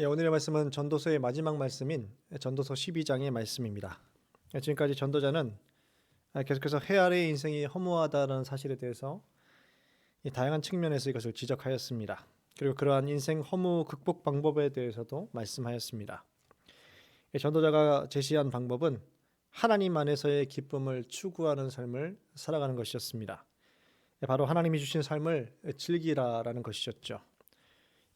예, 오늘의 말씀은 전도서의 마지막 말씀인 전도서 12장의 말씀입니다. 예, 지금까지 전도자는 아, 계속해서 해 아래의 인생이 허무하다는 사실에 대해서 이 다양한 측면에서 이것을 지적하였습니다. 그리고 그러한 인생 허무 극복 방법에 대해서도 말씀하였습니다. 예, 전도자가 제시한 방법은 하나님 안에서의 기쁨을 추구하는 삶을 살아가는 것이었습니다. 예, 바로 하나님이 주신 삶을 즐기라라는 것이었죠.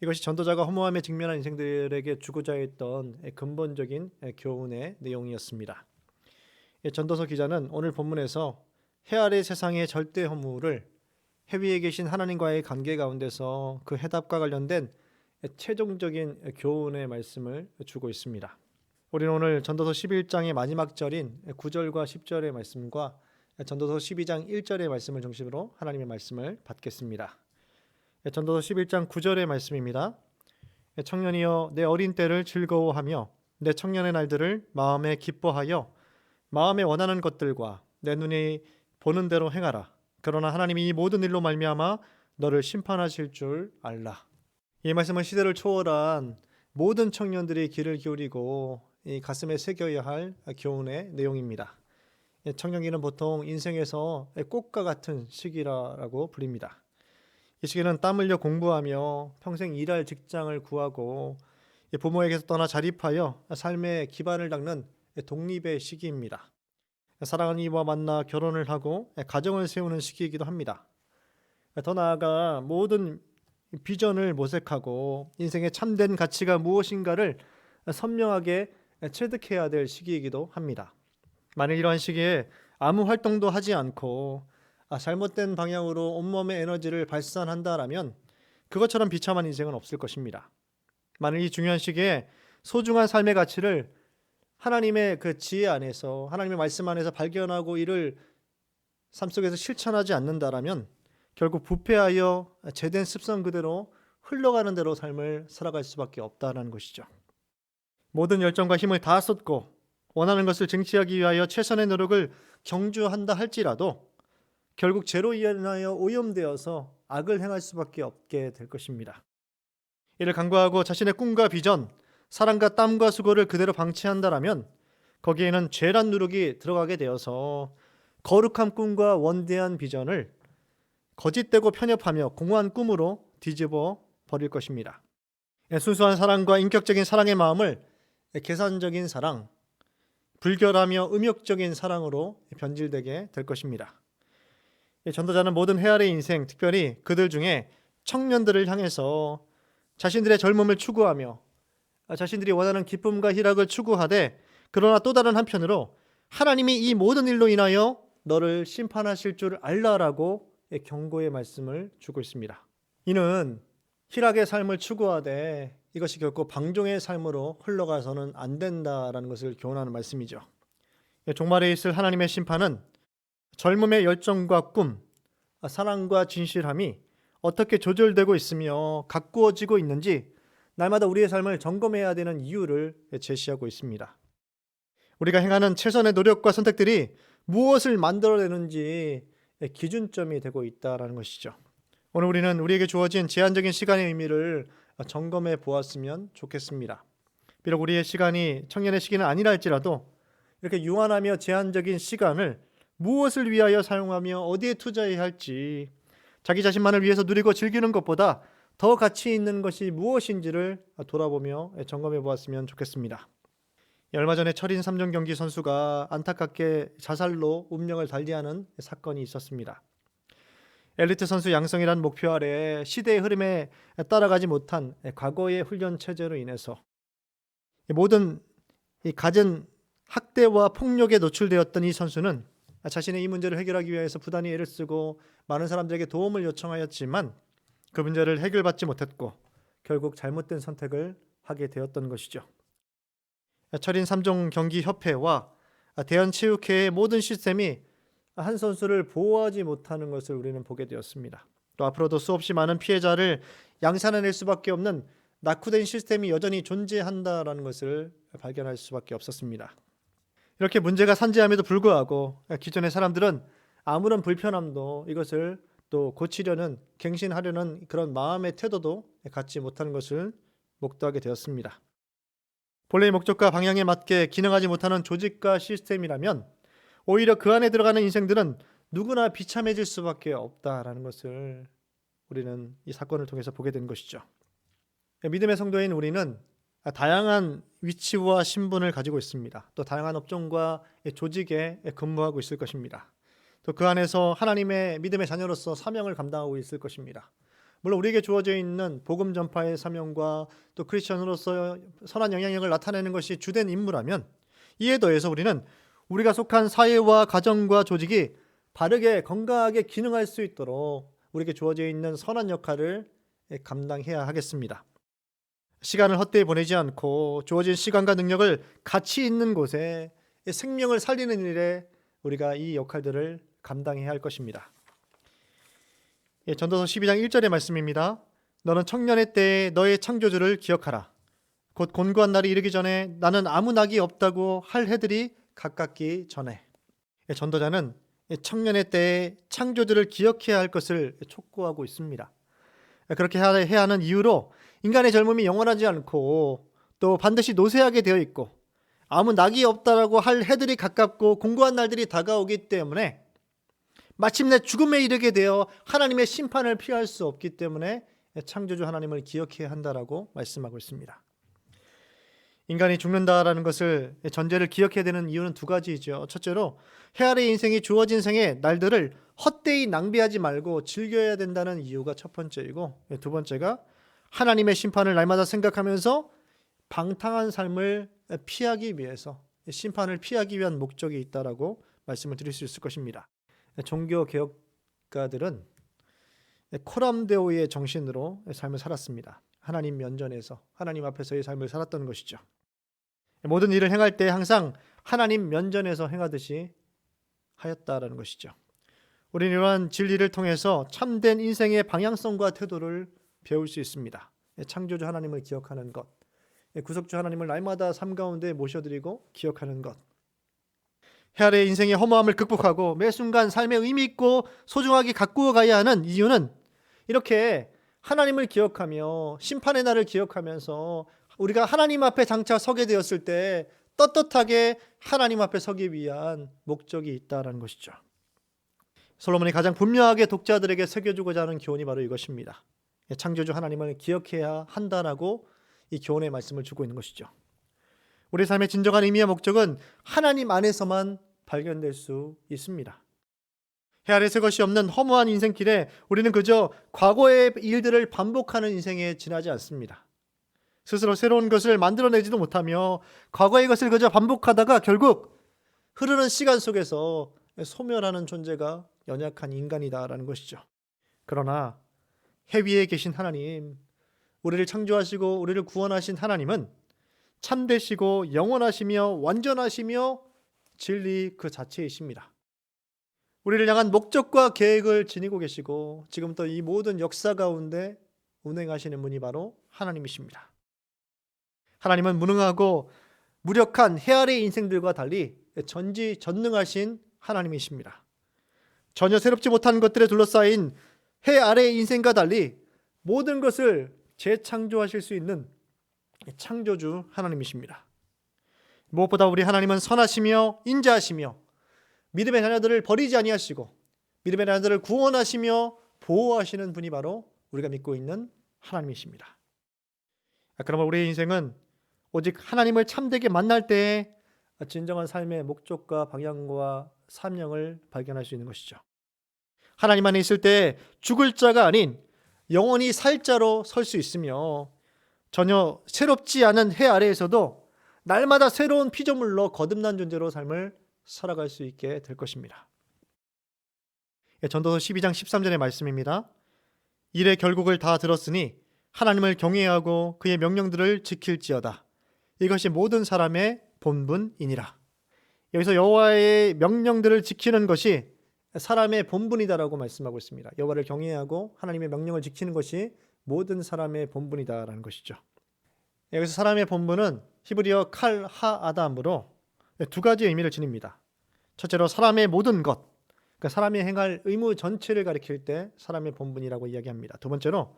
이것이 전도자가 허무함에 직면한 인생들에게 주고자 했던 근본적인 교훈의 내용이었습니다. 전도서 기자는 오늘 본문에서 해 아래 세상의 절대 허무를 해 위에 계신 하나님과의 관계 가운데서 그 해답과 관련된 최종적인 교훈의 말씀을 주고 있습니다. 우리는 오늘 전도서 11장의 마지막 절인 9절과 10절의 말씀과 전도서 12장 1절의 말씀을 중심으로 하나님의 말씀을 받겠습니다. 전도서 11장 9절의 말씀입니다. 청년이여 내 어린 때를 즐거워하며 내 청년의 날들을 마음에 기뻐하여 마음에 원하는 것들과 내 눈이 보는 대로 행하라. 그러나 하나님이 이 모든 일로 말미암아 너를 심판하실 줄 알라. 이 말씀은 시대를 초월한 모든 청년들이 귀를 기울이고 이 가슴에 새겨야 할 교훈의 내용입니다. 청년기는 보통 인생에서 꽃과 같은 시기라고 불립니다. 이 시기는 땀 흘려 공부하며 평생 일할 직장을 구하고 부모에게서 떠나 자립하여 삶의 기반을 닦는 독립의 시기입니다. 사랑하는 이와 만나 결혼을 하고 가정을 세우는 시기이기도 합니다. 더 나아가 모든 비전을 모색하고 인생의 참된 가치가 무엇인가를 선명하게 체득해야 될 시기이기도 합니다. 만일 이러한 시기에 아무 활동도 하지 않고 아, 잘못된 방향으로 온몸의 에너지를 발산한다라면 그것처럼 비참한 인생은 없을 것입니다. 만일 이 중요한 시기에 소중한 삶의 가치를 하나님의 그 지혜 안에서 하나님의 말씀 안에서 발견하고 이를 삶 속에서 실천하지 않는다라면 결국 부패하여 제된 습성 그대로 흘러가는 대로 삶을 살아갈 수밖에 없다는 것이죠. 모든 열정과 힘을 다 쏟고 원하는 것을 쟁취하기 위하여 최선의 노력을 경주한다 할지라도 결국 죄로 인하여 오염되어서 악을 행할 수밖에 없게 될 것입니다. 이를 간과하고 자신의 꿈과 비전, 사랑과 땀과 수고를 그대로 방치한다라면 거기에는 죄란 누룩이 들어가게 되어서 거룩한 꿈과 원대한 비전을 거짓되고 편협하며 공허한 꿈으로 뒤집어 버릴 것입니다. 순수한 사랑과 인격적인 사랑의 마음을 계산적인 사랑, 불결하며 음욕적인 사랑으로 변질되게 될 것입니다. 전도자는 모든 해아래 인생, 특별히 그들 중에 청년들을 향해서 자신들의 젊음을 추구하며 자신들이 원하는 기쁨과 희락을 추구하되 그러나 또 다른 한편으로 하나님이 이 모든 일로 인하여 너를 심판하실 줄 알라라고 경고의 말씀을 주고 있습니다. 이는 희락의 삶을 추구하되 이것이 결코 방종의 삶으로 흘러가서는 안 된다라는 것을 교훈하는 말씀이죠. 종말에 있을 하나님의 심판은 젊음의 열정과 꿈, 사랑과 진실함이 어떻게 조절되고 있으며 가꾸어지고 있는지 날마다 우리의 삶을 점검해야 되는 이유를 제시하고 있습니다. 우리가 행하는 최선의 노력과 선택들이 무엇을 만들어내는지 기준점이 되고 있다라는 것이죠. 오늘 우리는 우리에게 주어진 제한적인 시간의 의미를 점검해 보았으면 좋겠습니다. 비록 우리의 시간이 청년의 시기는 아니라 할지라도 이렇게 유한하며 제한적인 시간을 무엇을 위하여 사용하며 어디에 투자해야 할지 자기 자신만을 위해서 누리고 즐기는 것보다 더 가치 있는 것이 무엇인지를 돌아보며 점검해 보았으면 좋겠습니다. 얼마 전에 철인 3종 경기 선수가 안타깝게 자살로 운명을 달리하는 사건이 있었습니다. 엘리트 선수 양성이란 목표 아래 시대의 흐름에 따라가지 못한 과거의 훈련 체제로 인해서 모든 가진 학대와 폭력에 노출되었던 이 선수는 자신의 이 문제를 해결하기 위해서 부단히 애를 쓰고 많은 사람들에게 도움을 요청하였지만 그 문제를 해결받지 못했고 결국 잘못된 선택을 하게 되었던 것이죠. 철인 3종 경기 협회와 대한체육회의 모든 시스템이 한 선수를 보호하지 못하는 것을 우리는 보게 되었습니다. 또 앞으로도 수없이 많은 피해자를 양산해낼 수밖에 없는 낙후된 시스템이 여전히 존재한다라는 것을 발견할 수밖에 없었습니다. 이렇게 문제가 산재함에도 불구하고 기존의 사람들은 아무런 불편함도 이것을 또 고치려는 갱신하려는 그런 마음의 태도도 갖지 못하는 것을 목도하게 되었습니다. 본래의 목적과 방향에 맞게 기능하지 못하는 조직과 시스템이라면 오히려 그 안에 들어가는 인생들은 누구나 비참해질 수밖에 없다라는 것을 우리는 이 사건을 통해서 보게 된 것이죠. 믿음의 성도인 우리는 다양한 위치와 신분을 가지고 있습니다. 또 다양한 업종과 조직에 근무하고 있을 것입니다. 또 그 안에서 하나님의 믿음의 자녀로서 사명을 감당하고 있을 것입니다. 물론 우리에게 주어져 있는 복음 전파의 사명과 또 크리스천으로서 선한 영향력을 나타내는 것이 주된 임무라면 이에 더해서 우리는 우리가 속한 사회와 가정과 조직이 바르게 건강하게 기능할 수 있도록 우리에게 주어져 있는 선한 역할을 감당해야 하겠습니다. 시간을 헛되이 보내지 않고 주어진 시간과 능력을 가치 있는 곳에 생명을 살리는 일에 우리가 이 역할들을 감당해야 할 것입니다. 예, 전도서 12장 1절의 말씀입니다. 너는 청년의 때에 너의 창조주를 기억하라. 곧 곤고한 날이 이르기 전에 나는 아무 낙이 없다고 할 해들이 가깝기 전에. 예, 전도자는 청년의 때에 창조주를 기억해야 할 것을 촉구하고 있습니다. 예, 그렇게 해야 하는 이유로 인간의 젊음이 영원하지 않고 또 반드시 노쇠하게 되어 있고 아무 낙이 없다라고 할 해들이 가깝고 공고한 날들이 다가오기 때문에 마침내 죽음에 이르게 되어 하나님의 심판을 피할 수 없기 때문에 창조주 하나님을 기억해야 한다라고 말씀하고 있습니다. 인간이 죽는다라는 것을 전제를 기억해야 되는 이유는 두 가지이죠. 첫째로 해 아래 인생이 주어진 생의 날들을 헛되이 낭비하지 말고 즐겨야 된다는 이유가 첫 번째이고 두 번째가 하나님의 심판을 날마다 생각하면서 방탕한 삶을 피하기 위해서 심판을 피하기 위한 목적이 있다라고 말씀을 드릴 수 있을 것입니다. 종교 개혁가들은 코람데오의 정신으로 삶을 살았습니다. 하나님 면전에서 하나님 앞에서의 삶을 살았던 것이죠. 모든 일을 행할 때 항상 하나님 면전에서 행하듯이 하였다라는 것이죠. 우리는 이러한 진리를 통해서 참된 인생의 방향성과 태도를 배울 수 있습니다. 창조주 하나님을 기억하는 것, 구속주 하나님을 날마다 삶 가운데 모셔드리고 기억하는 것. 해 아래 인생의 허무함을 극복하고 매 순간 삶의 의미 있고 소중하게 가꾸어 가야 하는 이유는 이렇게 하나님을 기억하며 심판의 날을 기억하면서 우리가 하나님 앞에 장차 서게 되었을 때 떳떳하게 하나님 앞에 서기 위한 목적이 있다라는 것이죠. 솔로몬이 가장 분명하게 독자들에게 새겨주고자 하는 교훈이 바로 이것입니다. 창조주 하나님을 기억해야 한다라고 이 교훈의 말씀을 주고 있는 것이죠. 우리 삶의 진정한 의미와 목적은 하나님 안에서만 발견될 수 있습니다. 헤아릴 것이 없는 허무한 인생길에 우리는 그저 과거의 일들을 반복하는 인생에 지나지 않습니다. 스스로 새로운 것을 만들어내지도 못하며 과거의 것을 그저 반복하다가 결국 흐르는 시간 속에서 소멸하는 존재가 연약한 인간이다라는 것이죠. 그러나 해 위에 계신 하나님, 우리를 창조하시고 우리를 구원하신 하나님은 참되시고 영원하시며 완전하시며 진리 그 자체이십니다. 우리를 향한 목적과 계획을 지니고 계시고 지금부터 이 모든 역사 가운데 운행하시는 분이 바로 하나님이십니다. 하나님은 무능하고 무력한 해 아래 인생들과 달리 전지 전능하신 하나님이십니다. 전혀 새롭지 못한 것들에 둘러싸인 해 아래의 인생과 달리 모든 것을 재창조하실 수 있는 창조주 하나님이십니다. 무엇보다 우리 하나님은 선하시며 인자하시며 믿음의 자녀들을 버리지 아니하시고 믿음의 자녀들을 구원하시며 보호하시는 분이 바로 우리가 믿고 있는 하나님이십니다. 그러면 우리의 인생은 오직 하나님을 참되게 만날 때에 진정한 삶의 목적과 방향과 사명을 발견할 수 있는 것이죠. 하나님 안에 있을 때 죽을 자가 아닌 영원히 살 자로 설 수 있으며 전혀 새롭지 않은 해 아래에서도 날마다 새로운 피조물로 거듭난 존재로 삶을 살아갈 수 있게 될 것입니다. 예, 전도서 12장 13절의 말씀입니다. 일의 결국을 다 들었으니 하나님을 경외하고 그의 명령들을 지킬지어다. 이것이 모든 사람의 본분이니라. 여기서 여호와의 명령들을 지키는 것이 사람의 본분이다라고 말씀하고 있습니다. 여호와를 경외하고 하나님의 명령을 지키는 것이 모든 사람의 본분이다라는 것이죠. 여기서 사람의 본분은 히브리어 칼 하 아담으로 두 가지 의미를 지닙니다. 첫째로 사람의 모든 것, 그러니까 사람이 행할 의무 전체를 가리킬 때 사람의 본분이라고 이야기합니다. 두 번째로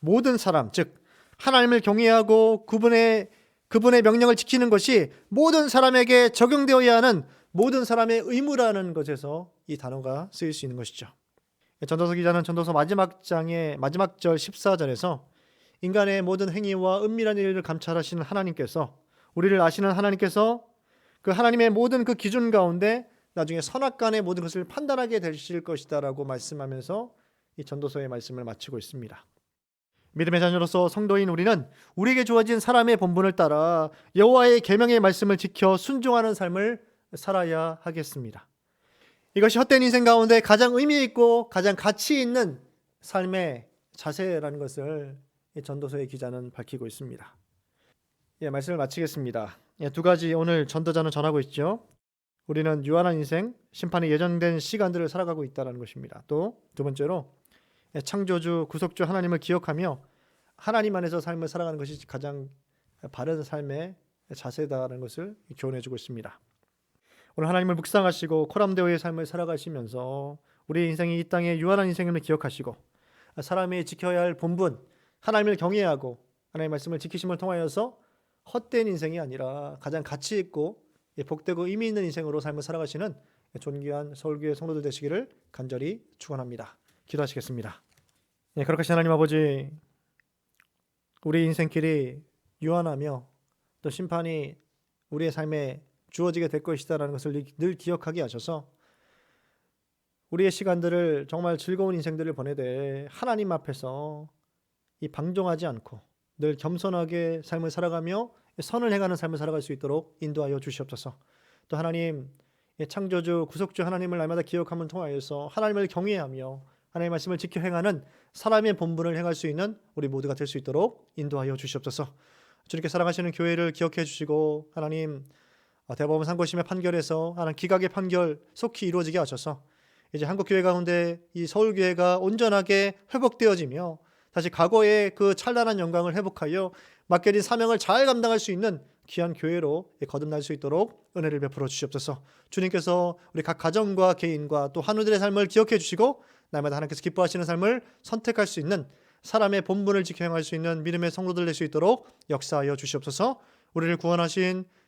모든 사람, 즉 하나님을 경외하고 그분의 그분의 명령을 지키는 것이 모든 사람에게 적용되어야 하는 모든 사람의 의무라는 것에서 이 단어가 쓰일 수 있는 것이죠. 전도서 기자는 전도서 마지막 장의 마지막 절 14절에서 인간의 모든 행위와 은밀한 일을 감찰하시는 하나님께서 우리를 아시는 하나님께서 그 하나님의 모든 그 기준 가운데 나중에 선악간의 모든 것을 판단하게 되실 것이다라고 말씀하면서 이 전도서의 말씀을 마치고 있습니다. 믿음의 자녀로서 성도인 우리는 우리에게 주어진 사람의 본분을 따라 여호와의 계명의 말씀을 지켜 순종하는 삶을 살아야 하겠습니다. 이것이 헛된 인생 가운데 가장 의미 있고 가장 가치 있는 삶의 자세라는 것을 이 전도서의 기자는 밝히고 있습니다. 예, 말씀을 마치겠습니다. 예, 두 가지 오늘 전도자는 전하고 있죠. 우리는 유한한 인생, 심판이 예정된 시간들을 살아가고 있다는 것입니다. 또 두 번째로 예, 창조주, 구속주 하나님을 기억하며 하나님 안에서 삶을 살아가는 것이 가장 바른 삶의 자세다라는 것을 교훈해주고 있습니다. 오늘 하나님을 묵상하시고 코람데오의 삶을 살아가시면서 우리 인생이 이 땅의 유한한 인생임을 기억하시고 사람이 지켜야 할 본분, 하나님을 경외하고 하나님의 말씀을 지키심을 통하여서 헛된 인생이 아니라 가장 가치 있고 복되고 의미 있는 인생으로 삶을 살아가시는 존귀한 서울교회 성도들 되시기를 간절히 축원합니다. 기도하시겠습니다. 네, 그렇게 하나님 아버지 우리 인생길이 유한하며 또 심판이 우리의 삶에 주어지게 될 것이다라는 것을 늘 기억하게 하셔서 우리의 시간들을 정말 즐거운 인생들을 보내되 하나님 앞에서 이 방종하지 않고 늘 겸손하게 삶을 살아가며 선을 행하는 삶을 살아갈 수 있도록 인도하여 주시옵소서. 또 하나님 창조주 구속주 하나님을 날마다 기억함을 통하여서 하나님을 경외하며 하나님의 말씀을 지켜 행하는 사람의 본분을 행할 수 있는 우리 모두가 될 수 있도록 인도하여 주시옵소서. 주님께 사랑하시는 교회를 기억해 주시고 하나님 어, 대법원 상고심의 판결에서 하나님 기각의 판결 속히 이루어지게 하셔서 이제 한국 교회 가운데 이 서울 교회가 온전하게 회복되어지며 다시 과거의 그 찬란한 영광을 회복하여 맡겨진 사명을 잘 감당할 수 있는 귀한 교회로 거듭날 수 있도록 은혜를 베풀어 주시옵소서. 주님께서 우리 각 가정과 개인과 또 한우들의 삶을 기억해 주시고 날마다 하나님께서 기뻐하시는 삶을 선택할 수 있는 사람의 본분을 지켜 행할 수 있는 믿음의 성도들 될 수 있도록 역사하여 주시옵소서. 우리를 구원하신